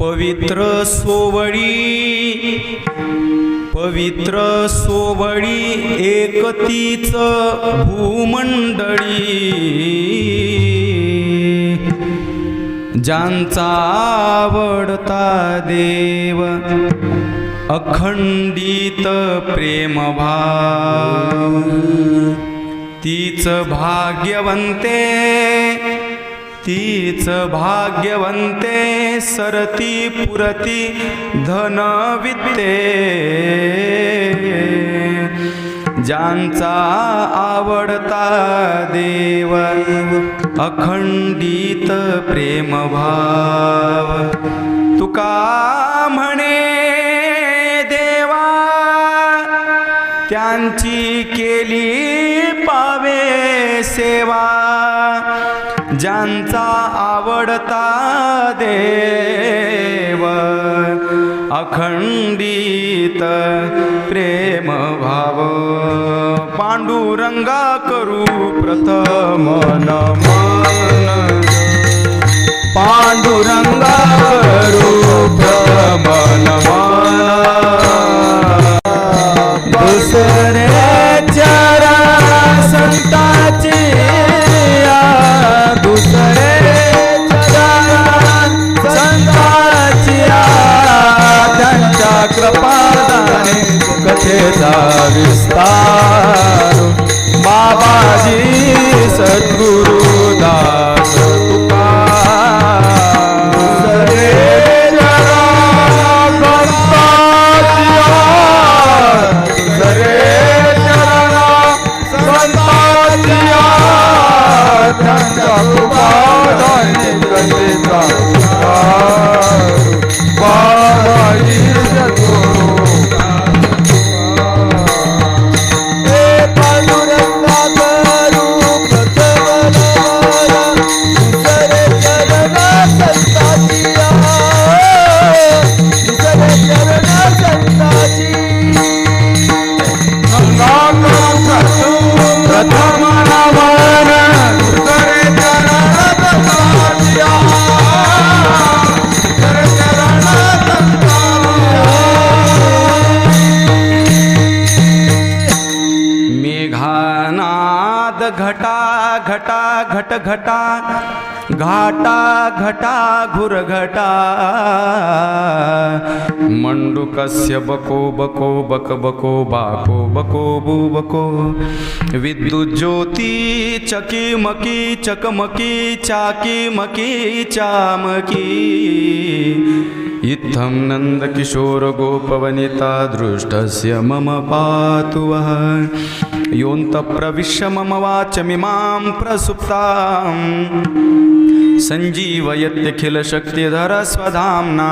पवित्र सोवळी पवित्र सोवळी एकतीच भूमंडळी. ज्यांचा आवडता देव अखंडित प्रेमभाव तीच भाग्यवंते तीच भाग्यवंते सरती पुरती धनविते ज्यांचा आवडता देव अखंडित प्रेमभाव. तुका म्हणे देवा त्यांची केली पावे सेवा. त्यांचा आवडता देव अखंडित प्रेम भाव पांडुरंगा करू प्रथम नमन. पांडुरंगा करू प्रथम घट घटा घाटा घटा घुरघटा मंडुकस्य बको बको बक बको बाको बको बू बको। विद्युज्योती चकीमकी चकमकी चाकीमकी चामकी। इत्थं नन्दकिशोरगोपवनिता दृष्टस्य मम पातु वः। योऽन्तप्रविश्य मम वाचमिमां प्रसुप्तां सञ्जीवयत्यखिलशक्तिधरस्वधाम्ना।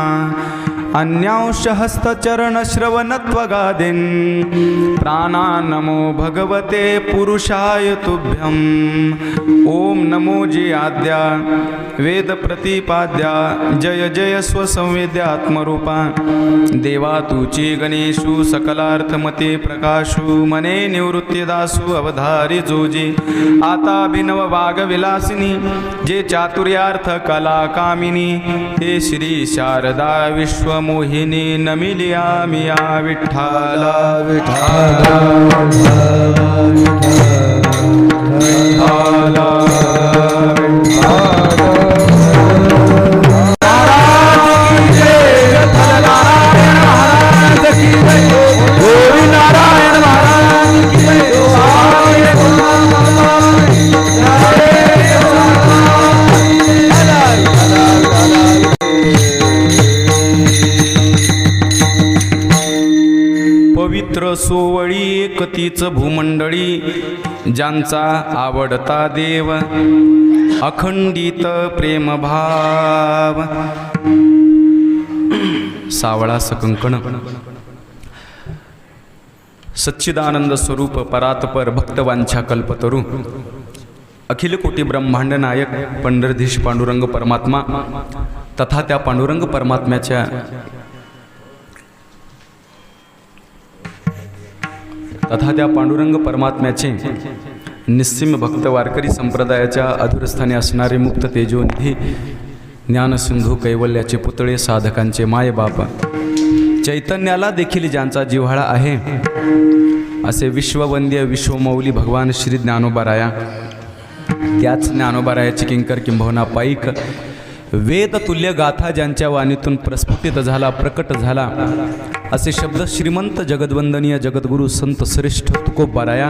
अन्यांशहस्तचरणश्रवणत्वगादिन् नमो भगवते पुरुषाय तुभ्यम्। ॐ नमो जि आद्या वेदप्रतिपाद्या जय जय स्वसंवेद्यात्मरूपा देवा तुची गणेशु सकलार्थमते प्रकाशु। मने निवृत्तीदासु अवधारी जोजी। आता अभिनव जे चातुर्यार्थ कला कामिनी श्री शारदा विश्व विश्वमोहिनी नमिलिया मिया विठ्ठला विठ्ठला विठ्ठला सोवळी एकतीच भूमंडळी ज्यांचा आवडता देव अखंडित प्रेमभाव. सावळा सकंकण. सच्चिदानंद स्वरूप परातपर भक्तवांछा कल्पतरू. अखिल कोटी ब्रह्मांड नायक पंढरधीश पांडुरंग परमात्मा तथा त्या पांडुरंग परमात्म्याच्या तथा त्या पांडुरंग परमात्म्याचे निस्सिम भक्त वारकरी संप्रदायाच्या अधुरस्थानी असणारे मुक्त तेजोनिधी ज्ञानसिंधू कैवल्याचे पुतळे साधकांचे मायबाप चैतन्याला देखील ज्यांचा जिव्हाळा आहे असे विश्ववंद्य विश्वमौली भगवान श्री ज्ञानोबाराया. त्याच ज्ञानोबारायाची किंकर किंभवना पाईक वेद तुल्य गाथा ज्यांच्या वाणीतून प्रस्फुटित झाला प्रकट झाला. असे शब्द श्रीमंत जगदवंदनीय जगद्गुरु संत श्रेष्ठ तुकोबाराया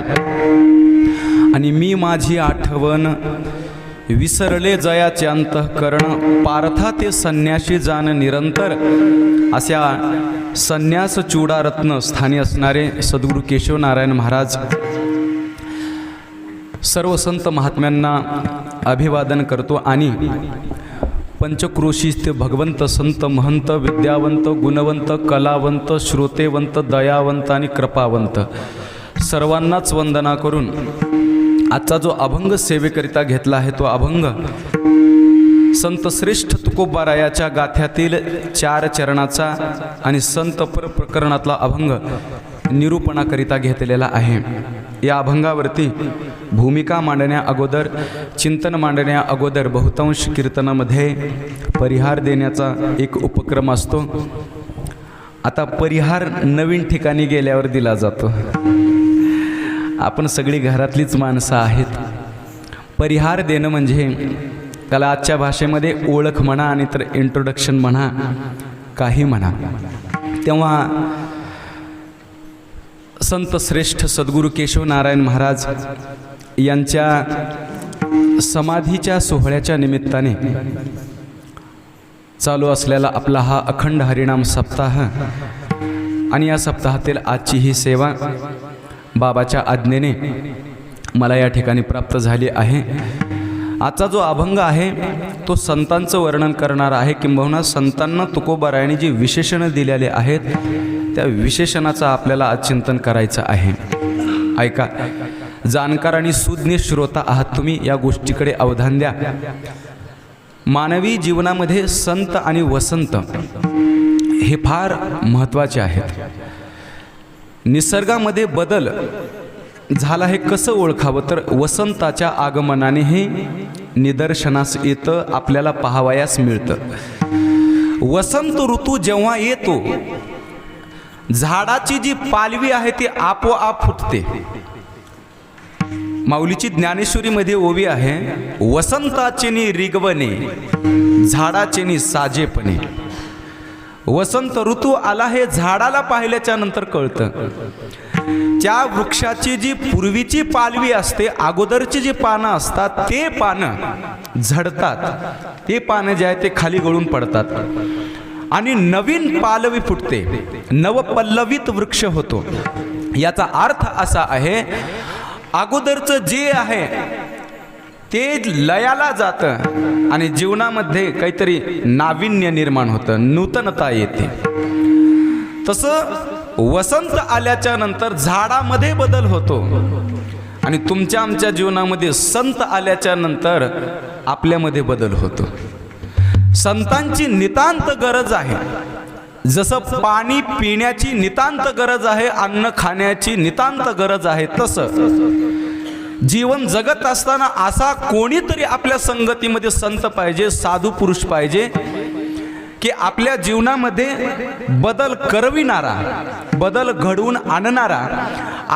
आणि मी माझी आठवण विसरले जयाचे अंतःकरण पार्था ते संन्याशी जाण निरंतर. अशा संन्यास चूडारत्न स्थानी असणारे सद्गुरू केशवनारायण महाराज सर्व संत महात्म्यांना अभिवादन करतो आणि पंचक्रोशीस्थ भगवंत संत महंत विद्यावंत गुणवंत कलावंत श्रोतेवंत दयावंत आणि कृपावंत सर्वांनाच वंदना करून आजचा जो अभंग सेवेकरिता घेतला आहे तो अभंग संत श्रेष्ठ तुकोबारायाच्या गाथ्यातील चार चरणाचा आणि संत प्रकरणातला अभंग निरूपणाकरिता घेतलेला आहे. या अभंगावरती भूमिका मांडण्या अगोदर चिंतन मांडण्या अगोदर बहुतांश कीर्तनामध्ये परिहार देण्याचा एक उपक्रम असतो. आता परिहार नवीन ठिकाणी गेल्यावर दिला जातो. आपण सगळी घरातलीच माणसं आहेत. परिहार देणं म्हणजे त्याला आजच्या भाषेमध्ये ओळख म्हणा आणि तर इंट्रोडक्शन म्हणा काही म्हणा. तेव्हा संत श्रेष्ठ सद्गुरू केशवनारायण महाराज यांच्या समाधीच्या सोहळ्याच्या निमित्ताने चालू असलेला आपला हा अखंड हरिणाम सप्ताह आणि या सप्ताहातील आजची ही सेवा बाबाच्या आज्ञेने मला या ठिकाणी प्राप्त झाली आहे. आजचा जो अभंग आहे तो संतांचं वर्णन करणार आहे. किंबहुना संतांना तुकोबारायणी जी विशेषणं दिलेले आहेत त्या विशेषणाचं आपल्याला चिंतन करायचं आहे. ऐका जाणकार आणि सुज्ञ श्रोता आहात तुम्ही या गोष्टीकडे अवधान द्या. मानवी जीवनामध्ये संत आणि वसंत हे फार महत्त्वाचे आहेत. निसर्गामध्ये बदल झाला हे कसं ओळखावं? तर वसंताच्या आगमनाने हे निदर्शनास येतं आपल्याला पाहावयास मिळतं. वसंत ऋतू जेव्हा येतो झाडाची जी पालवी आहे ती आपोआप फुटते. माऊलीची ज्ञानेश्वरीमध्ये ओवी आहे वसंताचे रिगवणे झाडाचे साजेपणे. वसंत ऋतू आला हे झाडाला पाहिल्याच्या नंतर कळतं. त्या वृक्षाची जी पूर्वीची पालवी असते अगोदरची जी पानं असतात ते पानं झडतात. ते पानं जे आहे ते खाली गळून पडतात. आणि नवीन पालवी फुटते. नवपल्लवित वृक्ष होतो. याचा अर्थ असा आहे अगोदरचं जे आहे ते लयाला जातं आणि जीवनामध्ये काहीतरी नाविन्य निर्माण होतं नूतनता येते. तसं वसंत आल्याच्यानंतर झाडामध्ये बदल होतो. आणि तुमच्या आमच्या जीवनामध्ये संत आल्याच्यानंतर आपल्यामध्ये बदल होतो. संतांची नितांत गरज आहे. जसं पाणी पिण्याची नितांत गरज आहे अन्न खाण्याची नितांत गरज आहे तसं. जीवन जगत असताना असा कोणीतरी आपल्या संगतीमध्ये संत पाहिजे साधू पुरुष पाहिजे की आपल्या जीवनामध्ये बदल करविणारा बदल घडवून आणणारा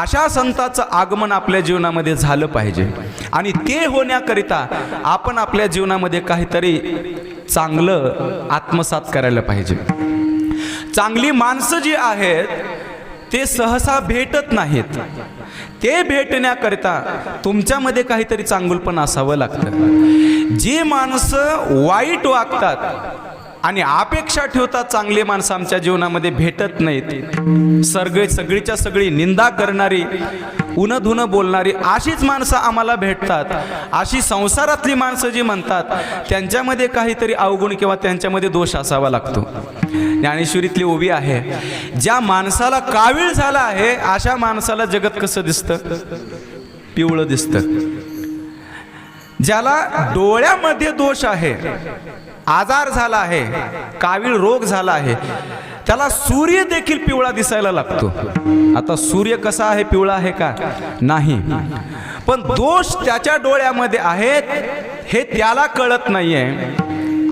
अशा संताचं आगमन आपल्या जीवनामध्ये झालं पाहिजे. आणि ते होण्याकरिता आपण आपल्या जीवनामध्ये काहीतरी चांगलं आत्मसात करायला पाहिजे. चांगली माणसं जी आहेत ते सहसा भेटत नाहीत. ते भेटण्याकरिता तुमच्यामध्ये काहीतरी चांगुलपण असावं लागतं. जी माणसं वाईट वागतात आणि अपेक्षा ठेवतात चांगली माणसं आमच्या जीवनामध्ये भेटत नाहीत. सगळे सगळीच्या सगळी निंदा करणारी उनधुनं बोलणारी अशीच माणसं आम्हाला भेटतात. अशी संसारातली माणसं जी म्हणतात त्यांच्यामध्ये काहीतरी अवगुण किंवा त्यांच्यामध्ये दोष असावा लागतो. ज्ञानेश्वरीतली उभी आहे ज्या माणसाला कावीळ झाला आहे अशा माणसाला जगत कसं दिसतं? पिवळं दिसतं. ज्याला डोळ्यामध्ये दोष आहे आजार झाला आहे कावीळ रोग झाला आहे. त्याला सूर्य देखील पिवळा दिसायला लागतो. आता सूर्य कसा आहे पिवळा आहे का? नाही. पण दोष त्याच्या डोळ्यामध्ये आहेत हे त्याला कळत नाहीये.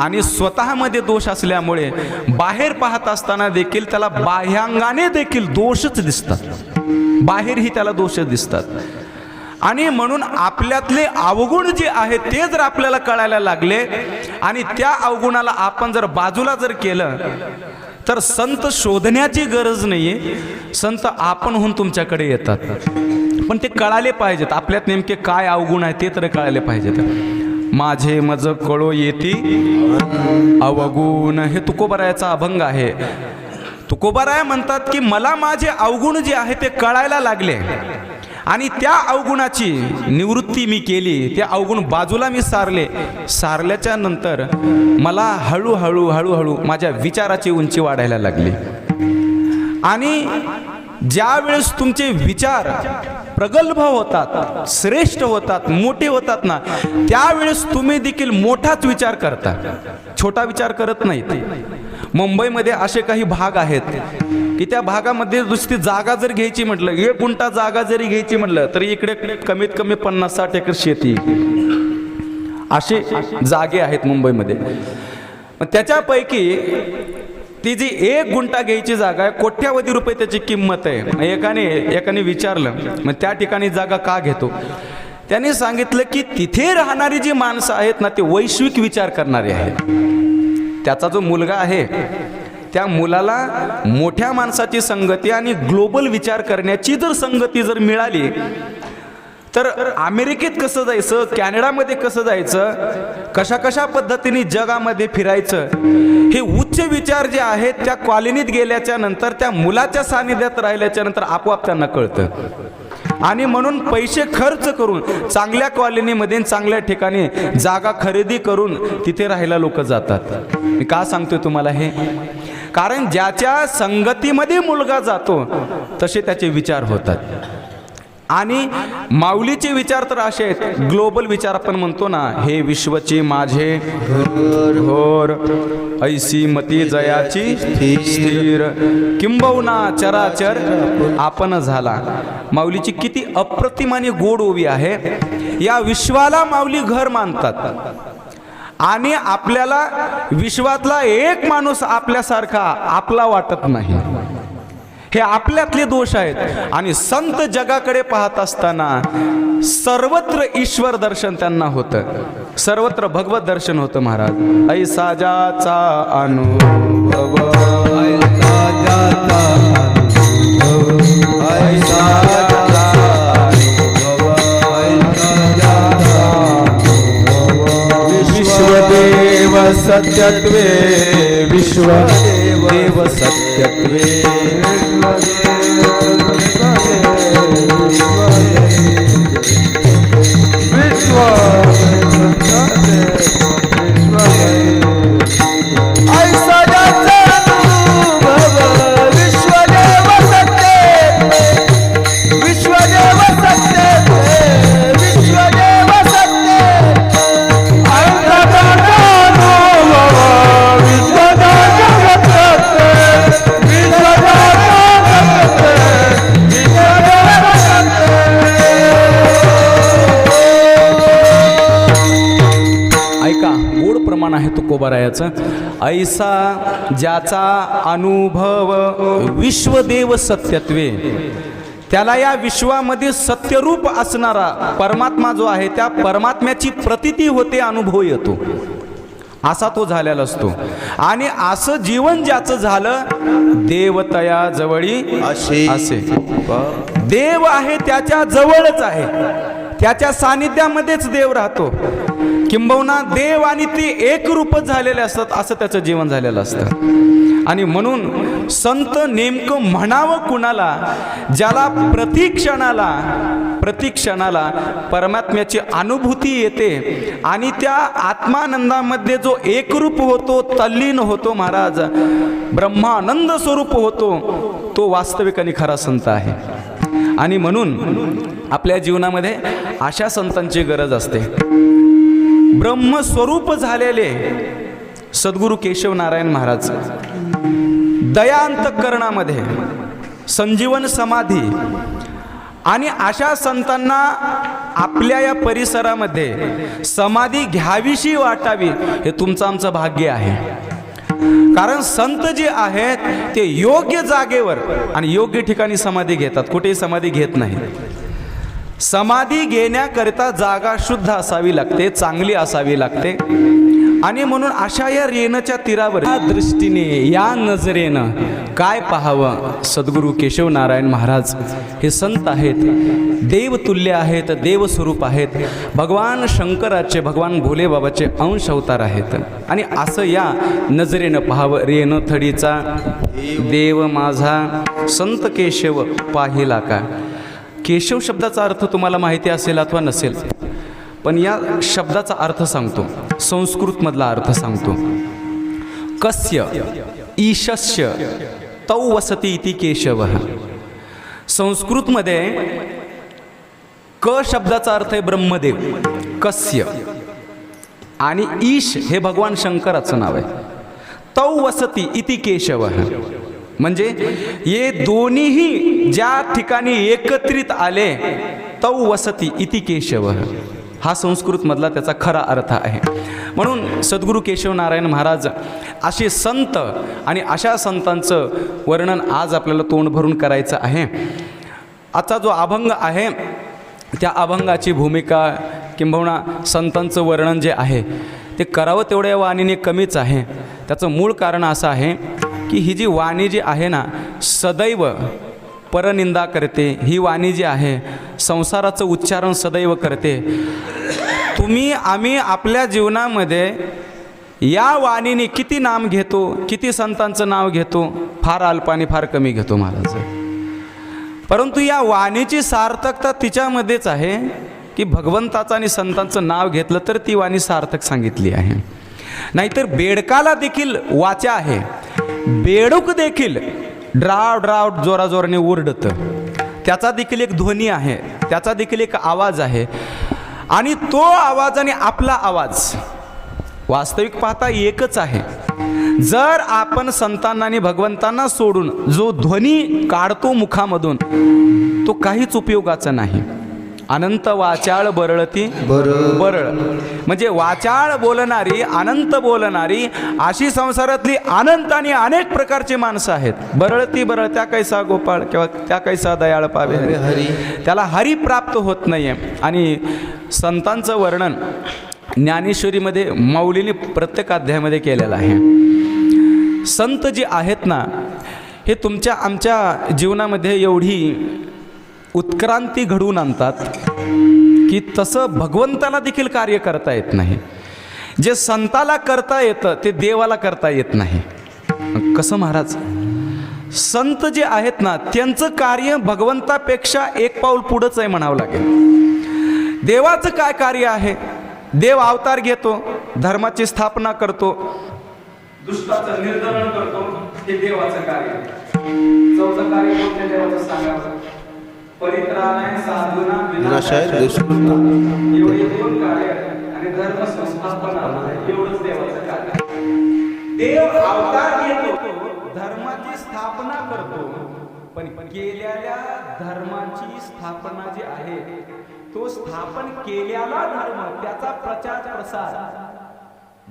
आणि स्वतःमध्ये दोष असल्यामुळे बाहेर पाहत असताना देखील त्याला बाह्यांगाने देखील दोषच दिसतात. बाहेरही त्याला दोष दिसतात. आणि म्हणून आपल्यातले अवगुण जे आहेत ते जर आपल्याला कळायला लागले आणि त्या अवगुणाला आपण जर बाजूला जर केलं तर संत शोधण्याची गरज नाही संत आपणहून तुमच्याकडे येतात. पण ते कळाले पाहिजेत. आपल्यात नेमके काय अवगुण आहे ते तर कळाले पाहिजेत. माझे मज कळो येती. अवगुण हे तुकोबरायाचा अभंग आहे. तुकोबाराय म्हणतात की मला माझे अवगुण जे आहे ते कळायला लागले. आणि त्या अवगुणाची निवृत्ती मी केली. त्या अवगुण बाजूला मी सारले. सारल्याच्या नंतर मला हळूहळू हळूहळू माझ्या विचाराची उंची वाढायला लागली. आणि ज्यावेळेस तुमचे विचार प्रगल्भ होतात श्रेष्ठ होतात मोठे होतात ना त्यावेळेस तुम्ही देखील मोठाच विचार करता. छोटा विचार करत नाहीत. मुंबईमध्ये असे काही भाग आहेत की त्या भागामध्ये दुसरी जागा जर घ्यायची म्हटलं एक गुंठा जागा जरी घ्यायची म्हटलं तरी इकडे कमीत कमी पन्नास साठ एकर शेती. असे जागे आहेत मुंबईमध्ये. मग त्याच्यापैकी ती जी एक गुंठा घ्यायची जागा आहे कोट्यावधी रुपये त्याची किंमत आहे. मग एकाने एकाने विचारलं मग त्या ठिकाणी जागा का घेतो? त्याने सांगितलं की तिथे राहणारी जी माणसं आहेत ना ते वैश्विक विचार करणारे आहेत. त्याचा जो मुलगा आहे त्या मुलाला मोठ्या माणसाची संगती आणि ग्लोबल विचार करण्याची जर संगती जर मिळाली तर अमेरिकेत कसं जायचं कॅनडामध्ये कसं जायचं कशा कशा पद्धतीने जगामध्ये फिरायचं हे उच्च विचार जे आहेत त्या कॉलनीत गेल्याच्यानंतर त्या मुलाच्या सानिध्यात राहिल्याच्या नंतर आपोआप त्यांना कळतं. आणि म्हणून पैसे खर्च करून चांगल्या कॉलनीमध्ये चांगल्या ठिकाणी जागा खरेदी करून तिथे राहायला लोक जातात. मी का सांगतोय तुम्हाला हे? कारण ज्याच्या संगतीमध्ये मुलगा जातो तसे त्याचे विचार होतात. आणि माऊलीचे विचार तर असे आहेत ग्लोबल विचार आपण म्हणतो ना हे विश्वचे माझे घोर ऐसी मती जयाची स्थिर. किंबहुना चराचर आपण झाला. माऊलीची किती अप्रतिम आणि गोड ओवी आहे. या विश्वाला माऊली घर मानतात. आणि आपल्याला विश्वातला एक माणूस आपल्यासारखा आपला वाटत नाही. हे आपल्यातले दोष आहेत. आणि संत जगाकडे पाहत असताना सर्वत्र ईश्वर दर्शन त्यांना होतं. सर्वत्र भगवत दर्शन होतं महाराज. ऐसा जाचा अनुभव. ऐसा सत्यत्वे विश्वदेव सत्यत्वे। तुकोबारायाचं ऐसा ज्याचा अनुभव विश्वदेव सत्यत्वे. त्याला या विश्वामध्ये सत्यरूप असणारा परमात्मा जो आहे त्या परमात्म्याची प्रतिती होते अनुभव येतो. असा तो झालेला असतो. आणि असं जीवन ज्याचं झालं देवतया जवळी असे. असे. देव आहे त्याच्या जवळच आहे. त्याच्या सानिध्यामध्येच देव राहतो. किंबहुना देव आणि ते एकरूपच झालेले असतात असं त्याचं जीवन झालेलं असतं. आणि म्हणून संत नेमकं म्हणावं कुणाला ज्याला प्रतिक्षणाला प्रतिक्षणाला परमात्म्याची अनुभूती येते आणि त्या आत्मानंदामध्ये जो एकरूप होतो तल्लीन होतो महाराज ब्रह्मानंद स्वरूप होतो तो वास्तविक आणि खरा संत आहे. आणि म्हणून आपल्या जीवनामध्ये अशा संतांची गरज असते. ब्रह्मस्वरूप झालेले सद्गुरू केशव नारायण महाराज दयांतकरणामध्ये संजीवन समाधी आणि अशा संतांना आपल्या या परिसरामध्ये समाधी घ्यावीशी वाटावी हे तुमचं आमचं भाग्य आहे. कारण संत जे आहेत ते योग्य जागेवर आणि योग्य ठिकाणी समाधी घेतात. कुठेही समाधी घेत नाहीत. समाधी घेण्याकरिता जागा शुद्ध असावी लागते चांगली असावी लागते. आणि म्हणून अशा या रेणच्या तीरावर या दृष्टीने या नजरेनं काय पाहावं? सद्गुरू केशव नारायण महाराज हे संत आहेत. देवतुल्य आहेत देवस्वरूप आहेत. भगवान शंकराचे भगवान भोलेबाबाचे अंश अवतार आहेत. आणि असं या नजरेनं पाहावं. रेण थडीचा देव माझा संत केशव पाहिला का? केशव शब्दाचा अर्थ तुम्हाला माहिती असेल अथवा नसेल पण या शब्दाचा अर्थ सांगतो. संस्कृतमधला अर्थ सांगतो. कस्य ईशस्य तौ वसती इति केशव. संस्कृतमध्ये क शब्दाचा अर्थ आहे ब्रह्मदेव. कस्य आणि ईश हे भगवान शंकराचं नाव आहे. तौ वसती इति केशव. म्हणजे हे दोन्हीही ज्या ठिकाणी एकत्रित आले तौ वसती इति केशव. हा संस्कृतमधला त्याचा खरा अर्थ आहे. म्हणून सद्गुरू केशव नारायण महाराज असे संत आणि अशा संतांचं वर्णन आज आपल्याला तोंड भरून करायचं आहे. आजचा जो अभंग आहे त्या अभंगाची भूमिका किंबहुना संतांचं वर्णन जे आहे ते करावं तेवढ्या वाणीने कमीच आहे. त्याचं मूळ कारण असं आहे की ही जी वाणी जी आहे ना सदैव परनिंदा करते. ही वाणी जी आहे संसाराचं उच्चारण सदैव करते. तुम्ही आम्ही आपल्या जीवनामध्ये या वाणीने किती नाम घेतो किती संतांचं नाव घेतो फार अल्प फार कमी घेतो महाराज. परंतु या वाणीची सार्थकता तिच्यामध्येच आहे की भगवंताचं आणि संतांचं नाव घेतलं तर ती वाणी सार्थक सांगितली आहे. नाहीतर बेडकाला देखील वाचा आहे. बेडूक देखील ड्राव ड्राव जोराजोराने ओरडतं. त्याचा देखील एक ध्वनी आहे त्याचा देखील एक आवाज आहे. आणि तो आवाज आणि आपला आवाज वास्तविक पाहता एकच आहे. जर आपण संतांना आणि भगवंतांना सोडून जो ध्वनी काढतो मुखामधून तो काहीच उपयोगाचा नाही. अनंत वाचाळ बरळती बरळ. म्हणजे वाचाळ बोलणारी अनंत बोलणारी अशी संसारातली अनंत आणि अनेक प्रकारची माणसं आहेत. बरळती बरळ त्या कैसा गोपाळ किंवा त्या कैसा दयाळ पावे हरी. त्याला हरी प्राप्त होत नाहीये. आणि संतांचं वर्णन ज्ञानेश्वरीमध्ये माऊलीने प्रत्येक अध्यायामध्ये केलेलं आहे. संत जे आहेत ना हे तुमच्या आमच्या जीवनामध्ये एवढी उत्क्रांती घडवून आणतात की तसं भगवंताला देखील कार्य करता येत नाही. जे संताला करता येतं ते देवाला करता येत नाही. कसं महाराज? संत जे आहेत ना त्यांचं कार्य भगवंतापेक्षा एक पाऊल पुढंच आहे म्हणावं लागेल. देवाचं काय कार्य आहे? देव अवतार घेतो धर्माची स्थापना करतो दुष्टाचं निर्धारण करतो हे देवाचं कार्य चौथं कार्य कोणत्या देवाचं सांगायचं विनाशाय. देव अवतार घेतो धर्माची स्थापना करतो पण केलेल्या धर्माची स्थापना जी आहे तो स्थापन केलेला धर्म त्याचा प्रचार प्रसार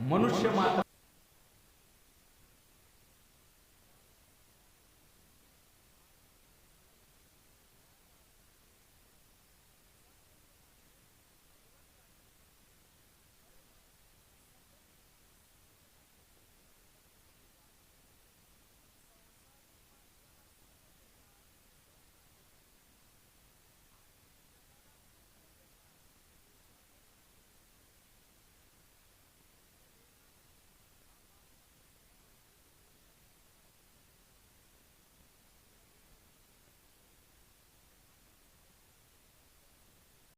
मनुष्य मात्र